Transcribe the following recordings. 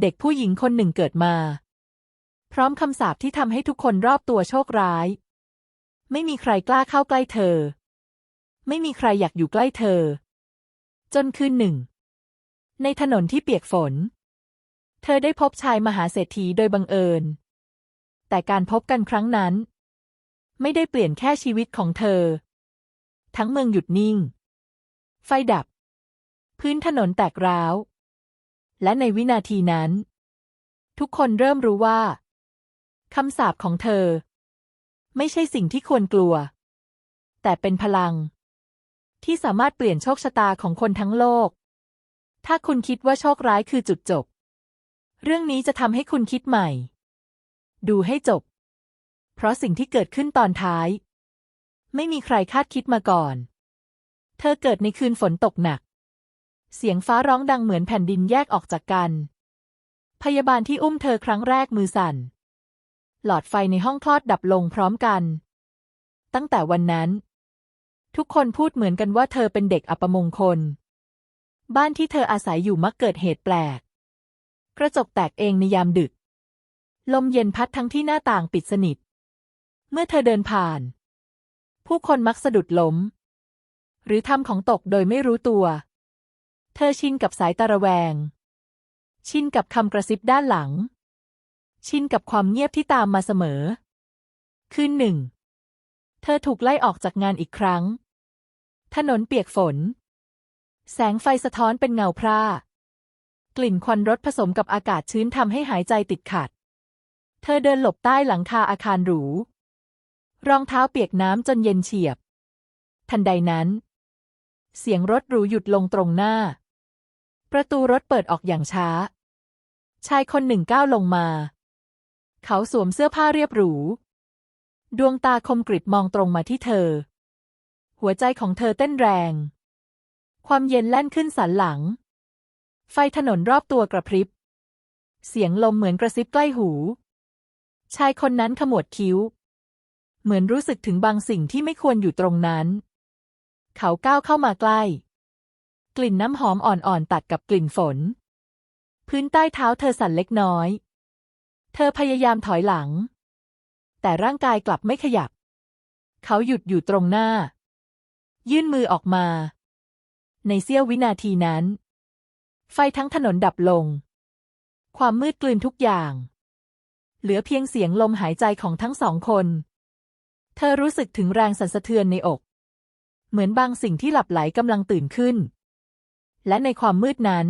เด็กผู้หญิงคนหนึ่งเกิดมา พร้อมคำสาปที่ทำให้ทุกคนรอบตัวโชคร้าย ไม่มีใครกล้าเข้าใกล้เธอ ไม่มีใครอยากอยู่ใกล้เธอ จนคืนหนึ่ง ในถนนที่เปียกฝน เธอได้พบชายมหาเศรษฐีโดยบังเอิญ แต่การพบกันครั้งนั้น ไม่ได้เปลี่ยนแค่ชีวิตของเธอ ทั้งเมืองหยุดนิ่ง ไฟดับ พื้นถนนแตกร้าว และในวินาทีนั้น ทุกคนเริ่มรู้ว่าคำสาปของเธอ ไม่ใช่สิ่งที่ควรกลัว แต่เป็นพลัง ที่สามารถเปลี่ยนโชคชะตาของคนทั้งโลก ถ้าคุณคิดว่าโชคร้ายคือจุดจบ เรื่องนี้จะทำให้คุณคิดใหม่ ดูให้จบ เพราะสิ่งที่เกิดขึ้นตอนท้าย ไม่มีใครคาดคิดมาก่อน เธอเกิดในคืนฝนตกหนัก เสียงฟ้าร้องดังเหมือนแผ่นดินแยกออกจากกัน พยาบาลที่อุ้มเธอครั้งแรกมือสั่น หลอดไฟในห้องคลอดดับลงพร้อมกัน ตั้งแต่วันนั้น ทุกคนพูดเหมือนกันว่าเธอเป็นเด็กอัปมงคล บ้านที่เธออาศัยอยู่มักเกิดเหตุแปลก กระจกแตกเองในยามดึก ลมเย็นพัดทั้งที่หน้าต่างปิดสนิท เมื่อเธอเดินผ่าน ผู้คนมักสะดุดล้ม หรือทำของตกโดยไม่รู้ตัว เธอชินกับสายตาระแวง ชินกับคำกระซิบด้านหลัง ชินกับความเงียบที่ตามมาเสมอ คืนหนึ่ง เธอถูกไล่ออกจากงานอีกครั้ง ถนนเปียกฝน แสงไฟสะท้อนเป็นเงาพร่ากลิ่นควันรถผสมกับอากาศชื้นทำให้หายใจติดขัด เธอเดินหลบใต้หลังคาอาคารหรู รองเท้าเปียกน้ำจนเย็นเฉียบ ทันใดนั้น เสียงรถหรูหยุดลงตรงหน้า ประตูรถเปิดออกอย่างช้า ชายคนหนึ่งก้าวลงมา เขาสวมเสื้อผ้าเรียบหรู ดวงตาคมกริบมองตรงมาที่เธอ หัวใจของเธอเต้นแรง ความเย็นแล่นขึ้นสันหลัง ไฟถนนรอบตัวกระพริบ เสียงลมเหมือนกระซิบใกล้หู ชายคนนั้นขมวดคิ้ว เหมือนรู้สึกถึงบางสิ่งที่ไม่ควรอยู่ตรงนั้น เขาก้าวเข้ามาใกล้ กลิ่นน้ำหอมอ่อนๆตัดกับกลิ่นฝน พื้นใต้เท้าเธอสั่นเล็กน้อย เธอพยายามถอยหลัง แต่ร่างกายกลับไม่ขยับ เขาหยุดอยู่ตรงหน้า ยื่นมือออกมา ในเสี้ยววินาทีนั้น ไฟทั้งถนนดับลง ความมืดกลืนทุกอย่าง เหลือเพียงเสียงลมหายใจของทั้งสองคน เธอรู้สึกถึงแรงสั่นสะเทือนในอก เหมือนบางสิ่งที่หลับไหลกำลังตื่นขึ้น และในความมืดนั้น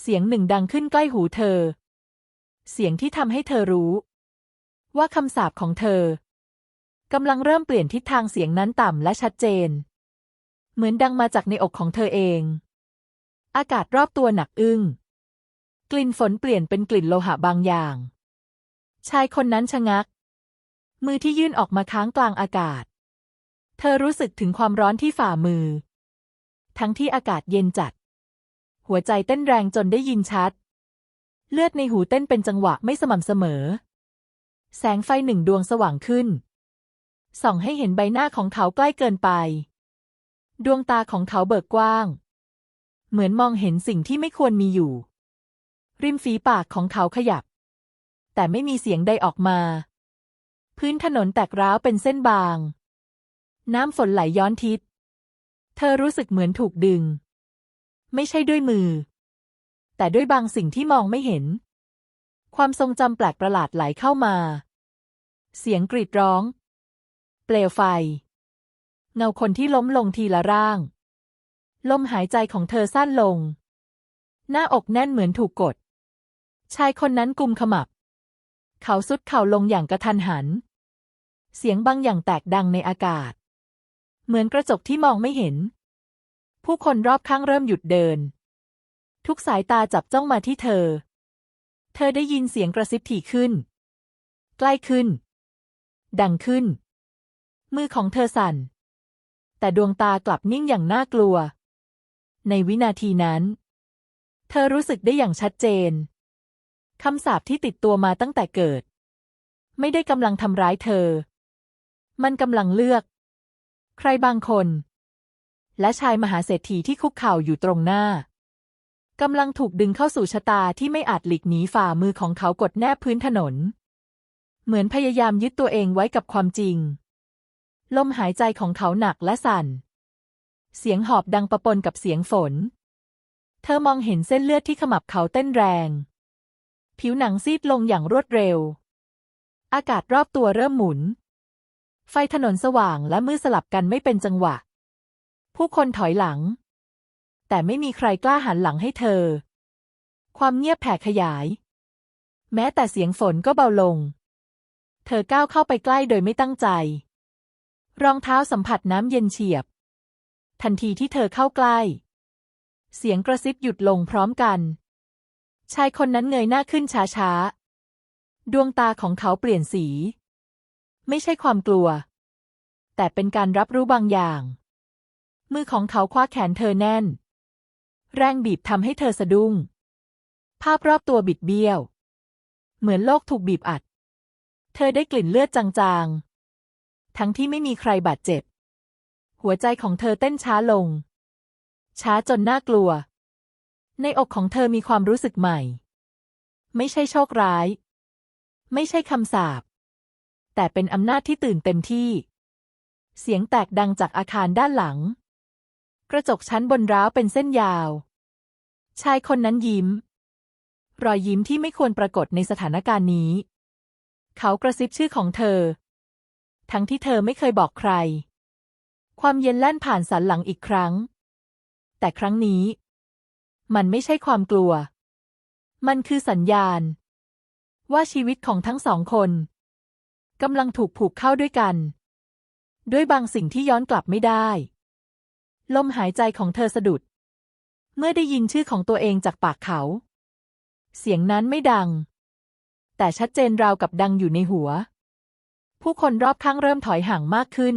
เสียงหนึ่งดังขึ้นใกล้หูเธอ เสียงที่ทำให้เธอรู้ ว่าคำสาปของเธอกำลังเริ่มเปลี่ยนทิศทางเสียงนั้นต่ำและชัดเจน เหมือนดังมาจากในอกของเธอเอง อากาศรอบตัวหนักอึ้ง กลิ่นฝนเปลี่ยนเป็นกลิ่นโลหะบางอย่าง ชายคนนั้นชะงัก มือที่ยื่นออกมาค้างกลางอากาศ เธอรู้สึกถึงความร้อนที่ฝ่ามือ ทั้งที่อากาศเย็นจัด หัวใจเต้นแรงจนได้ยินชัด เลือดในหูเต้นเป็นจังหวะไม่สม่ำเสมอ แสงไฟหนึ่งดวงสว่างขึ้น ส่องให้เห็นใบหน้าของเขาใกล้เกินไป ดวงตาของเขาเบิกกว้าง เหมือนมองเห็นสิ่งที่ไม่ควรมีอยู่ ริมฝีปากของเขาขยับ แต่ไม่มีเสียงใดออกมา พื้นถนนแตกร้าวเป็นเส้นบาง น้ำฝนไหลย้อนทิศ เธอรู้สึกเหมือนถูกดึง ไม่ใช่ด้วยมือ แต่ด้วยบางสิ่งที่มองไม่เห็น ความทรงจำแปลกประหลาดไหลเข้ามา เสียงกรีดร้อง เปลวไฟ เงาคนที่ล้มลงทีละร่าง ลมหายใจของเธอสั้นลง หน้าอกแน่นเหมือนถูกกด ชายคนนั้นกุมขมับ เขาสุดเข่าลงอย่างกระทันหัน เสียงบางอย่างแตกดังในอากาศ เหมือนกระจกที่มองไม่เห็น ผู้คนรอบข้างเริ่มหยุดเดิน ทุกสายตาจับจ้องมาที่เธอ เธอได้ยินเสียงกระซิบถี่ขึ้น ใกล้ขึ้น ดังขึ้น มือของเธอสั่น แต่ดวงตากลับนิ่งอย่างน่ากลัว ในวินาทีนั้น เธอรู้สึกได้อย่างชัดเจนคำสาปที่ติดตัวมาตั้งแต่เกิด ไม่ได้กำลังทำร้ายเธอ มันกำลังเลือก ใครบางคน และชายมหาเศรษฐีที่คุกเข่าอยู่ตรงหน้ากำลังถูกดึงเข้าสู่ชะตาที่ไม่อาจหลีกหนีฝ่ามือของเขากดแนบพื้นถนน เหมือนพยายามยึดตัวเองไว้กับความจริง ลมหายใจของเขาหนักและสั่น เสียงหอบดังประปนกับเสียงฝน เธอมองเห็นเส้นเลือดที่ขมับเขาเต้นแรง ผิวหนังซีดลงอย่างรวดเร็ว อากาศรอบตัวเริ่มหมุน ไฟถนนสว่างและมืดสลับกันไม่เป็นจังหวะ ผู้คนถอยหลัง แต่ไม่มีใครกล้าหันหลังให้เธอ ความเงียบแผ่ขยาย แม้แต่เสียงฝนก็เบาลง เธอก้าวเข้าไปใกล้โดยไม่ตั้งใจ รองเท้าสัมผัสน้ำเย็นเฉียบ ทันทีที่เธอเข้าใกล้ เสียงกระซิบหยุดลงพร้อมกัน ชายคนนั้นเงยหน้าขึ้นช้าๆ ดวงตาของเขาเปลี่ยนสี ไม่ใช่ความกลัว แต่เป็นการรับรู้บางอย่าง มือของเขาคว้าแขนเธอแน่น แรงบีบทำให้เธอสะดุ้ง ภาพรอบตัวบิดเบี้ยว เหมือนโลกถูกบีบอัด เธอได้กลิ่นเลือดจางๆ ทั้งที่ไม่มีใครบาดเจ็บ หัวใจของเธอเต้นช้าลง ช้าจนน่ากลัว ในอกของเธอมีความรู้สึกใหม่ ไม่ใช่โชคร้าย ไม่ใช่คำสาป แต่เป็นอำนาจที่ตื่นเต็มที่ เสียงแตกดังจากอาคารด้านหลัง กระจกชั้นบนร้าวเป็นเส้นยาว ชายคนนั้นยิ้ม รอยยิ้มที่ไม่ควรปรากฏในสถานการณ์นี้ เขากระซิบชื่อของเธอ ทั้งที่เธอไม่เคยบอกใคร ความเย็นแล่นผ่านสันหลังอีกครั้ง แต่ครั้งนี้ มันไม่ใช่ความกลัว มันคือสัญญาณ ว่าชีวิตของทั้งสองคน กำลังถูกผูกเข้าด้วยกัน ด้วยบางสิ่งที่ย้อนกลับไม่ได้ ลมหายใจของเธอสะดุด เมื่อได้ยินชื่อของตัวเองจากปากเขา เสียงนั้นไม่ดัง แต่ชัดเจนราวกับดังอยู่ในหัว ผู้คนรอบข้างเริ่มถอยห่างมากขึ้น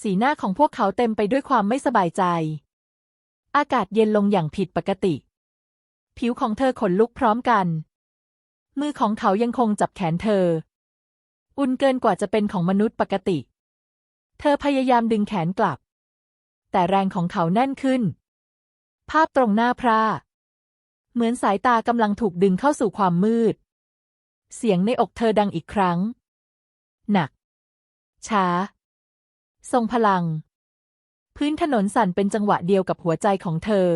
สีหน้าของพวกเขาเต็มไปด้วยความไม่สบายใจ อากาศเย็นลงอย่างผิดปกติ ผิวของเธอขนลุกพร้อมกันมือของเขายังคงจับแขนเธอ อุ่นเกินกว่าจะเป็นของมนุษย์ปกติ เธอพยายามดึงแขนกลับ แต่แรงของเขาแน่นขึ้น ภาพตรงหน้าพระเหมือนสายตากำลังถูกดึงเข้าสู่ความมืด เสียงในอกเธอดังอีกครั้ง หนัก ช้า ทรงพลัง พื้นถนนสั่นเป็นจังหวะเดียวกับหัวใจของเธอ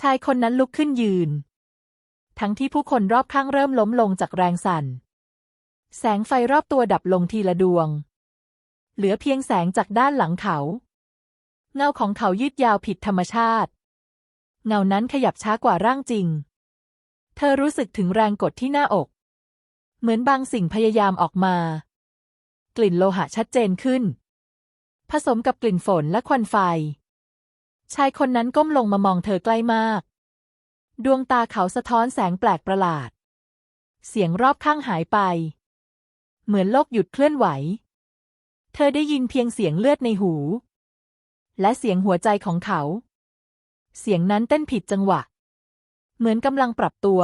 ชายคนนั้นลุกขึ้นยืน ทั้งที่ผู้คนรอบข้างเริ่มล้มลงจากแรงสั่น แสงไฟรอบตัวดับลงทีละดวง เหลือเพียงแสงจากด้านหลังเขา เงาของเขายืดยาวผิดธรรมชาติ เงานั้นขยับช้ากว่าร่างจริง เธอรู้สึกถึงแรงกดที่หน้าอก เหมือนบางสิ่งพยายามออกมา กลิ่นโลหะชัดเจนขึ้น ผสมกับกลิ่นฝนและควันไฟ ชายคนนั้นก้มลงมามองเธอใกล้มาก ดวงตาเขาสะท้อนแสงแปลกประหลาด เสียงรอบข้างหายไป เหมือนโลกหยุดเคลื่อนไหว เธอได้ยินเพียงเสียงเลือดในหู และเสียงหัวใจของเขา เสียงนั้นเต้นผิดจังหวะ เหมือนกำลังปรับตัว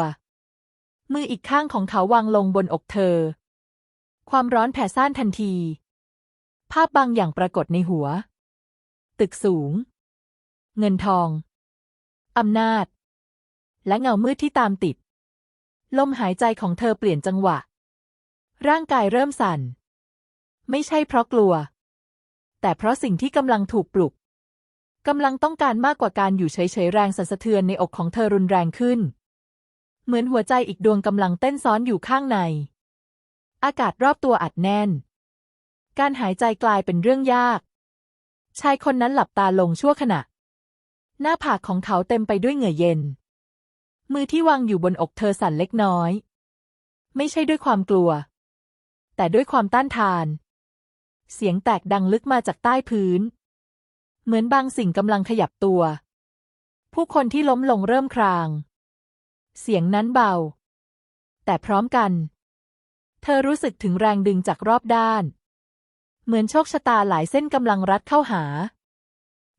มืออีกข้างของเขาวางลงบนอกเธอ ความร้อนแผ่ซ่านทันที ภาพบางอย่างปรากฏในหัว ตึกสูง เงินทองอำนาจ และเงามืดที่ตามติด ลมหายใจของเธอเปลี่ยนจังหวะ ร่างกายเริ่มสั่น ไม่ใช่เพราะกลัว แต่เพราะสิ่งที่กำลังถูกปลุกกำลังต้องการมากกว่าการอยู่เฉยๆแรงสั่นสะเทือนในอกของเธอรุนแรงขึ้น เหมือนหัวใจอีกดวงกำลังเต้นซ้อนอยู่ข้างใน อากาศรอบตัวอัดแน่น การหายใจกลายเป็นเรื่องยาก ชายคนนั้นหลับตาลงชั่วขณะ หน้าผากของเขาเต็มไปด้วยเหงื่อเย็น มือที่วางอยู่บนอกเธอสั่นเล็กน้อย ไม่ใช่ด้วยความกลัว แต่ด้วยความต้านทาน เสียงแตกดังลึกมาจากใต้พื้น เหมือนบางสิ่งกำลังขยับตัว ผู้คนที่ล้มลงเริ่มคราง เสียงนั้นเบา แต่พร้อมกัน เธอรู้สึกถึงแรงดึงจากรอบด้าน เหมือนโชคชะตาหลายเส้นกำลังรัดเข้าหา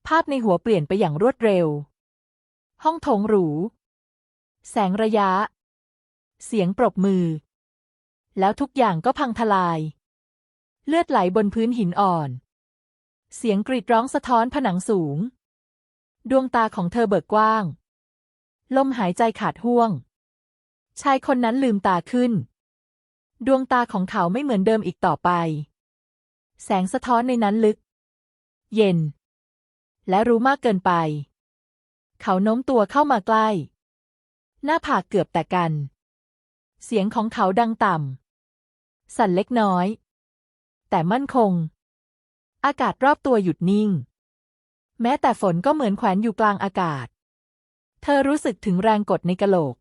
ภาพในหัวเปลี่ยนไปอย่างรวดเร็ว ห้องโถงหรู แสงระยะ เสียงปรบมือ แล้วทุกอย่างก็พังทลาย เลือดไหลบนพื้นหินอ่อน เสียงกรีดร้องสะท้อนผนังสูง ดวงตาของเธอเบิกกว้าง ลมหายใจขาดห่วง ชายคนนั้นลืมตาขึ้น ดวงตาของเขาไม่เหมือนเดิมอีกต่อไป แสงสะท้อนในนั้นลึก เย็น และรู้มากเกินไป เขาโน้มตัวเข้ามาใกล้ หน้าผากเกือบแตกกัน เสียงของเขาดังต่ำ สั่นเล็กน้อย แต่มั่นคง อากาศรอบตัวหยุดนิ่ง แม้แต่ฝนก็เหมือนแขวนอยู่กลางอากาศ เธอรู้สึกถึงแรงกดในกะโหลก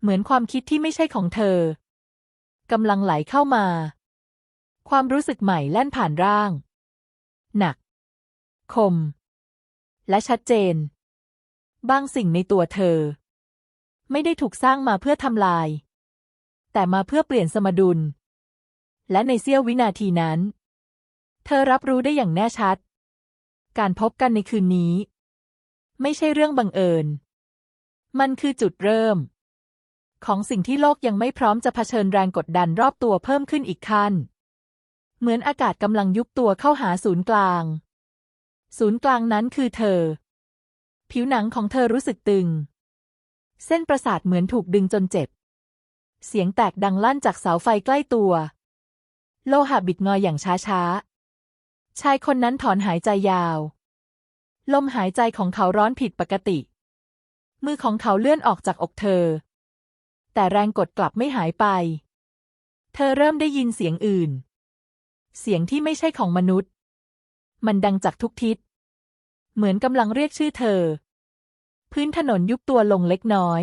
เหมือนความคิดที่ไม่ใช่ของเธอกำลังไหลเข้ามา ความรู้สึกใหม่แล่นผ่านร่าง หนัก คม และชัดเจน บางสิ่งในตัวเธอ ไม่ได้ถูกสร้างมาเพื่อทำลาย แต่มาเพื่อเปลี่ยนสมดุล และในเสี้ยววินาทีนั้น เธอรับรู้ได้อย่างแน่ชัด การพบกันในคืนนี้ ไม่ใช่เรื่องบังเอิญ มันคือจุดเริ่ม ของสิ่งที่โลกยังไม่พร้อมจะเผชิญแรงกดดันรอบตัวเพิ่มขึ้นอีกขั้น เหมือนอากาศกำลังยุบตัวเข้าหาศูนย์กลาง ศูนย์กลางนั้นคือเธอ ผิวหนังของเธอรู้สึกตึง เส้นประสาทเหมือนถูกดึงจนเจ็บ เสียงแตกดังลั่นจากเสาไฟใกล้ตัว โลหะบิดงออย่างช้าๆ ชายคนนั้นถอนหายใจยาว ลมหายใจของเขาร้อนผิดปกติ มือของเขาเลื่อนออกจากอกเธอ แต่แรงกดกลับไม่หายไป เธอเริ่มได้ยินเสียงอื่น เสียงที่ไม่ใช่ของมนุษย์ มันดังจากทุกทิศ เหมือนกำลังเรียกชื่อเธอ พื้นถนนยุบตัวลงเล็กน้อย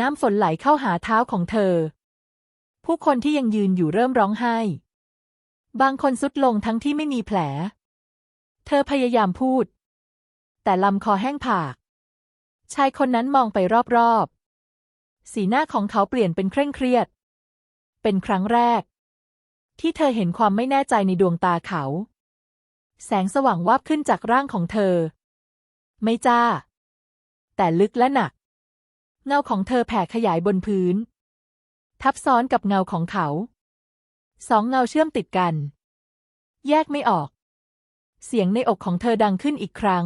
น้ำฝนไหลเข้าหาเท้าของเธอ ผู้คนที่ยังยืนอยู่เริ่มร้องไห้ บางคนสุดลงทั้งที่ไม่มีแผล เธอพยายามพูด แต่ลำคอแห้งผาก ชายคนนั้นมองไปรอบๆ สีหน้าของเขาเปลี่ยนเป็นเคร่งเครียด เป็นครั้งแรก ที่เธอเห็นความไม่แน่ใจในดวงตาเขา แสงสว่างวาบขึ้นจากร่างของเธอ ไม่จ้า แต่ลึกและหนัก เงาของเธอแผ่ขยายบนพื้น ทับซ้อนกับเงาของเขา สองเงาเชื่อมติดกัน แยกไม่ออก เสียงในอกของเธอดังขึ้นอีกครั้ง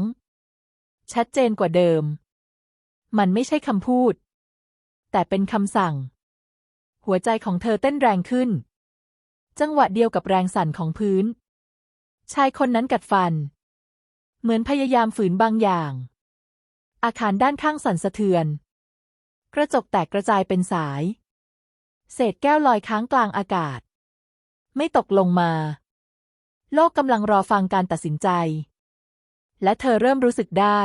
ชัดเจนกว่าเดิม มันไม่ใช่คำพูด แต่เป็นคำสั่ง หัวใจของเธอเต้นแรงขึ้น จังหวะเดียวกับแรงสั่นของพื้น ชายคนนั้นกัดฟัน เหมือนพยายามฝืนบางอย่าง อาคารด้านข้างสั่นสะเทือน กระจกแตกกระจายเป็นสาย เศษแก้วลอยค้างกลางอากาศ ไม่ตกลงมา โลกกำลังรอฟังการตัดสินใจ และเธอเริ่มรู้สึกได้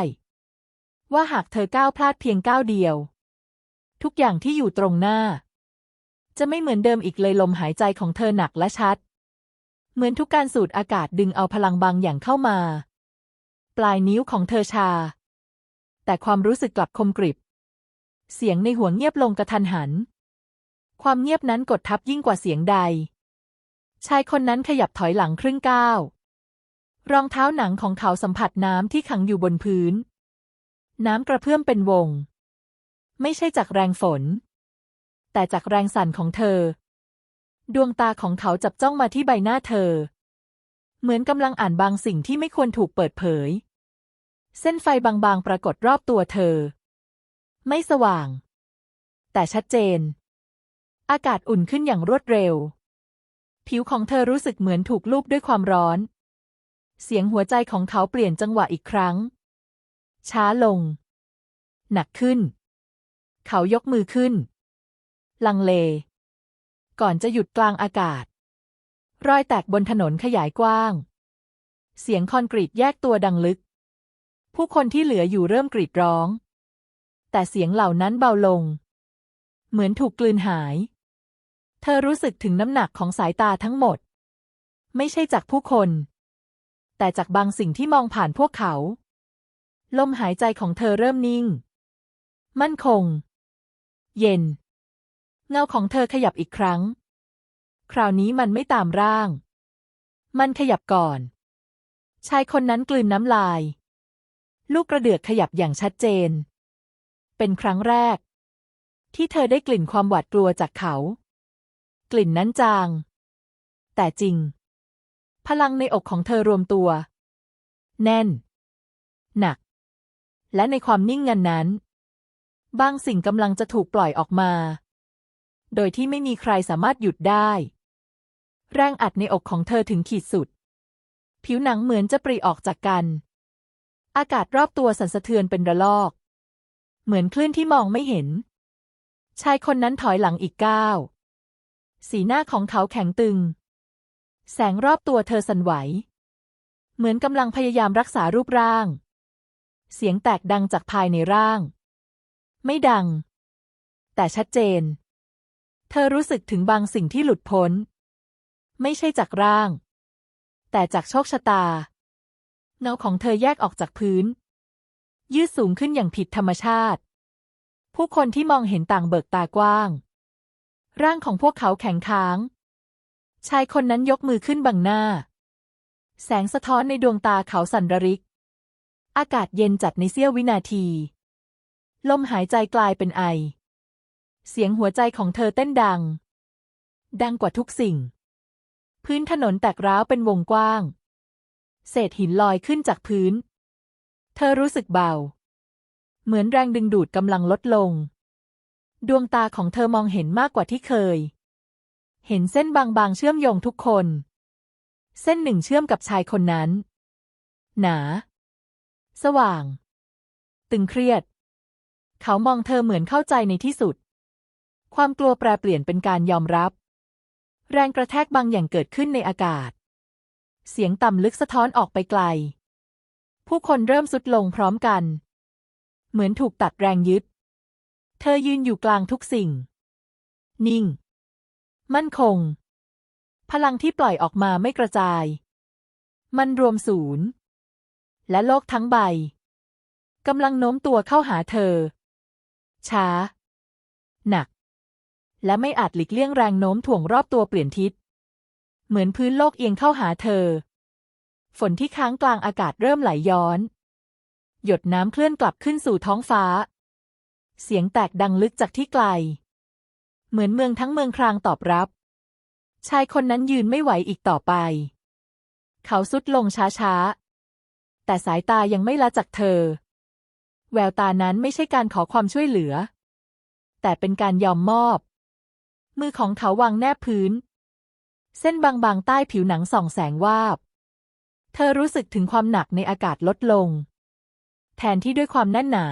ว่าหากเธอก้าวพลาดเพียงก้าวเดียว ทุกอย่างที่อยู่ตรงหน้า จะไม่เหมือนเดิมอีกเลยลมหายใจของเธอหนักและชัด เหมือนทุกการสูดอากาศดึงเอาพลังบางอย่างเข้ามา ปลายนิ้วของเธอชา แต่ความรู้สึกกลับคมกริบ เสียงในหัวเงียบลงกระทันหัน ความเงียบนั้นกดทับยิ่งกว่าเสียงใด ชายคนนั้นขยับถอยหลังครึ่งก้าว รองเท้าหนังของเขาสัมผัสน้ำที่ขังอยู่บนพื้น น้ำกระเพื่อมเป็นวง ไม่ใช่จากแรงฝน แต่จากแรงสั่นของเธอ ดวงตาของเขาจับจ้องมาที่ใบหน้าเธอ เหมือนกำลังอ่านบางสิ่งที่ไม่ควรถูกเปิดเผย เส้นไฟบางๆปรากฏรอบตัวเธอ ไม่สว่าง แต่ชัดเจน อากาศอุ่นขึ้นอย่างรวดเร็ว ผิวของเธอรู้สึกเหมือนถูกลูบด้วยความร้อน เสียงหัวใจของเขาเปลี่ยนจังหวะอีกครั้ง ช้าลง หนักขึ้น เขายกมือขึ้น ลังเล ก่อนจะหยุดกลางอากาศ รอยแตกบนถนนขยายกว้าง เสียงคอนกรีตแยกตัวดังลึก ผู้คนที่เหลืออยู่เริ่มกรีดร้อง แต่เสียงเหล่านั้นเบาลง เหมือนถูกกลืนหาย เธอรู้สึกถึงน้ำหนักของสายตาทั้งหมด ไม่ใช่จากผู้คน แต่จากบางสิ่งที่มองผ่านพวกเขา ลมหายใจของเธอเริ่มนิ่ง มั่นคง เย็น เงาของเธอขยับอีกครั้ง คราวนี้มันไม่ตามร่าง มันขยับก่อน ชายคนนั้นกลืนน้ำลายลูกกระเดือกขยับอย่างชัดเจน เป็นครั้งแรก ที่เธอได้กลิ่นความหวาดกลัวจากเขา กลิ่นนั้นจาง แต่จริง พลังในอกของเธอรวมตัว แน่น หนัก และในความนิ่งงันนั้น บางสิ่งกำลังจะถูกปล่อยออกมา โดยที่ไม่มีใครสามารถหยุดได้ แรงอัดในอกของเธอถึงขีดสุด ผิวหนังเหมือนจะปริออกจากกัน อากาศรอบตัวสั่นสะเทือนเป็นระลอก เหมือนคลื่นที่มองไม่เห็น ชายคนนั้นถอยหลังอีกก้าว สีหน้าของเขาแข็งตึง แสงรอบตัวเธอสั่นไหว เหมือนกำลังพยายามรักษารูปร่าง เสียงแตกดังจากภายในร่าง ไม่ดัง แต่ชัดเจน เธอรู้สึกถึงบางสิ่งที่หลุดพ้น ไม่ใช่จากร่าง แต่จากโชคชะตา เงาของเธอแยกออกจากพื้น ยืดสูงขึ้นอย่างผิดธรรมชาติ ผู้คนที่มองเห็นต่างเบิกตากว้าง ร่างของพวกเขาแข็งค้าง ชายคนนั้นยกมือขึ้นบังหน้า แสงสะท้อนในดวงตาเขาสั่นระริก อากาศเย็นจัดในเสี้ยววินาที ลมหายใจกลายเป็นไอ เสียงหัวใจของเธอเต้นดัง ดังกว่าทุกสิ่ง พื้นถนนแตกร้าวเป็นวงกว้าง เศษหินลอยขึ้นจากพื้น เธอรู้สึกเบา เหมือนแรงดึงดูดกำลังลดลง ดวงตาของเธอมองเห็นมากกว่าที่เคย เห็นเส้นบางๆเชื่อมโยงทุกคน เส้นหนึ่งเชื่อมกับชายคนนั้น หนา สว่าง ตึงเครียด เขามองเธอเหมือนเข้าใจในที่สุด ความกลัวแปรเปลี่ยนเป็นการยอมรับ แรงกระแทกบางอย่างเกิดขึ้นในอากาศ เสียงต่ำลึกสะท้อนออกไปไกล ผู้คนเริ่มสุดลงพร้อมกัน เหมือนถูกตัดแรงยึด เธอยืนอยู่กลางทุกสิ่ง นิ่ง มั่นคง พลังที่ปล่อยออกมาไม่กระจาย มันรวมศูนย์ และโลกทั้งใบกำลังโน้มตัวเข้าหาเธอ ช้า หนัก และไม่อาจหลีกเลี่ยงแรงโน้มถ่วงรอบตัวเปลี่ยนทิศ เหมือนพื้นโลกเอียงเข้าหาเธอ ฝนที่ค้างกลางอากาศเริ่มไหลย้อน หยดน้ำเคลื่อนกลับขึ้นสู่ท้องฟ้า เสียงแตกดังลึกจากที่ไกล เหมือนเมืองทั้งเมืองครางตอบรับ ชายคนนั้นยืนไม่ไหวอีกต่อไป เขาสุดลงช้าๆ แต่สายตายังไม่ละจากเธอ แววตานั้นไม่ใช่การขอความช่วยเหลือ แต่เป็นการยอมมอบ มือของเขาวางแนบพื้น เส้นบางๆใต้ผิวหนังส่องแสงวาบ เธอรู้สึกถึงความหนักในอากาศลดลง แทนที่ด้วยความแน่นหนา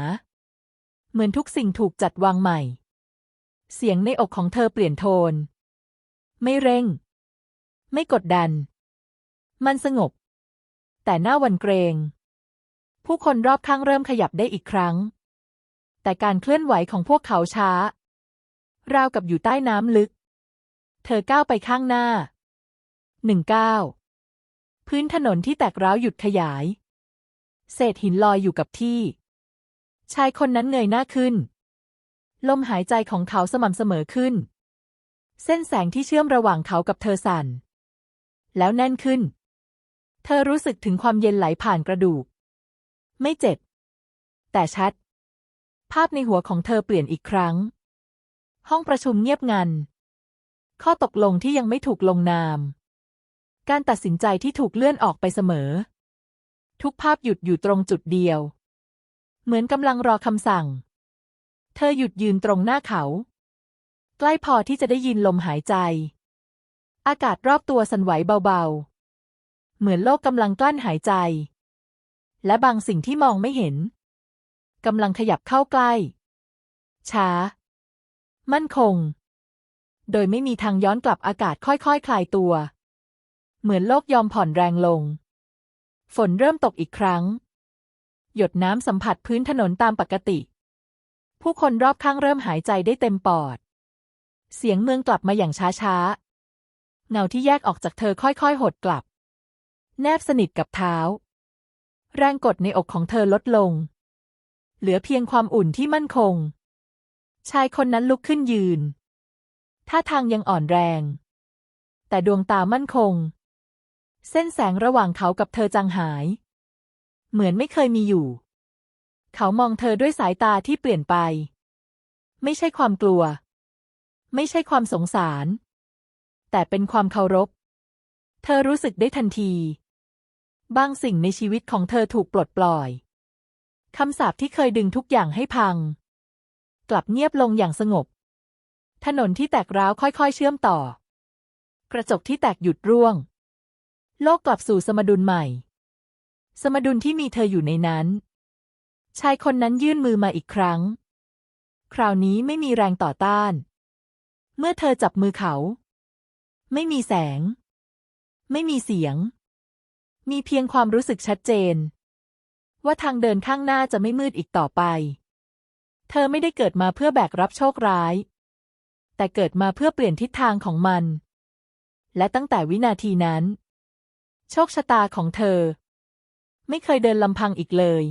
เหมือนทุกสิ่งถูกจัดวางใหม่ เสียงในอกของเธอเปลี่ยนโทน ไม่เร่ง ไม่กดดัน มันสงบ แต่หน้าวันเกรง ผู้คนรอบข้างเริ่มขยับได้อีกครั้ง แต่การเคลื่อนไหวของพวกเขาช้า ราวกับอยู่ใต้น้ำลึก เธอก้าวไปข้างหน้าหนึ่งก้าว พื้นถนนที่แตกร้าวหยุดขยาย เศษหินลอยอยู่กับที่ ชายคนนั้นเงยหน้าขึ้น ลมหายใจของเขาสม่ำเสมอขึ้น เส้นแสงที่เชื่อมระหว่างเขากับเธอสั่น แล้วแน่นขึ้น เธอรู้สึกถึงความเย็นไหลผ่านกระดูก ไม่เจ็บ แต่ชัด ภาพในหัวของเธอเปลี่ยนอีกครั้ง ห้องประชุมเงียบงัน ข้อตกลงที่ยังไม่ถูกลงนาม การตัดสินใจที่ถูกเลื่อนออกไปเสมอ ทุกภาพหยุดอยู่ตรงจุดเดียว เหมือนกำลังรอคำสั่ง เธอหยุดยืนตรงหน้าเขา ใกล้พอที่จะได้ยินลมหายใจ อากาศรอบตัวสั่นไหวเบาๆ เหมือนโลกกำลังกลั้นหายใจ และบางสิ่งที่มองไม่เห็นกำลังขยับเข้าใกล้ ช้า มั่นคง โดยไม่มีทางย้อนกลับอากาศค่อยๆคคลายตัว เหมือนโลกยอมผ่อนแรงลง ฝนเริ่มตกอีกครั้ง หยดน้ำสัมผัสพื้นถนนตามปกติ ผู้คนรอบข้างเริ่มหายใจได้เต็มปอด เสียงเมืองกลับมาอย่างช้าๆ เงาที่แยกออกจากเธอค่อยๆ หดกลับ แนบสนิทกับเท้า แรงกดในอกของเธอลดลง เหลือเพียงความอุ่นที่มั่นคง ชายคนนั้นลุกขึ้นยืน ท่าทางยังอ่อนแรง แต่ดวงตามั่นคง เส้นแสงระหว่างเขากับเธอจางหาย เหมือนไม่เคยมีอยู่ เขามองเธอด้วยสายตาที่เปลี่ยนไป ไม่ใช่ความกลัว ไม่ใช่ความสงสาร แต่เป็นความเคารพ เธอรู้สึกได้ทันที บางสิ่งในชีวิตของเธอถูกปลดปล่อยคำสาปที่เคยดึงทุกอย่างให้พัง กลับเงียบลงอย่างสงบ ถนนที่แตกร้าวค่อยๆเชื่อมต่อ กระจกที่แตกหยุดร่วง โลกกลับสู่สมดุลใหม่ สมดุลที่มีเธออยู่ในนั้น ชายคนนั้นยื่นมือมาอีกครั้ง คราวนี้ไม่มีแรงต่อต้าน เมื่อเธอจับมือเขา ไม่มีแสง ไม่มีเสียง มีเพียงความรู้สึกชัดเจน ว่าทางเดินข้างหน้าจะไม่มืดอีกต่อไป เธอไม่ได้เกิดมาเพื่อแบกรับโชคร้าย แต่เกิดมาเพื่อเปลี่ยนทิศทางของมัน และตั้งแต่วินาทีนั้น โชคชะตาของเธอ ไม่เคยเดินลำพังอีกเลย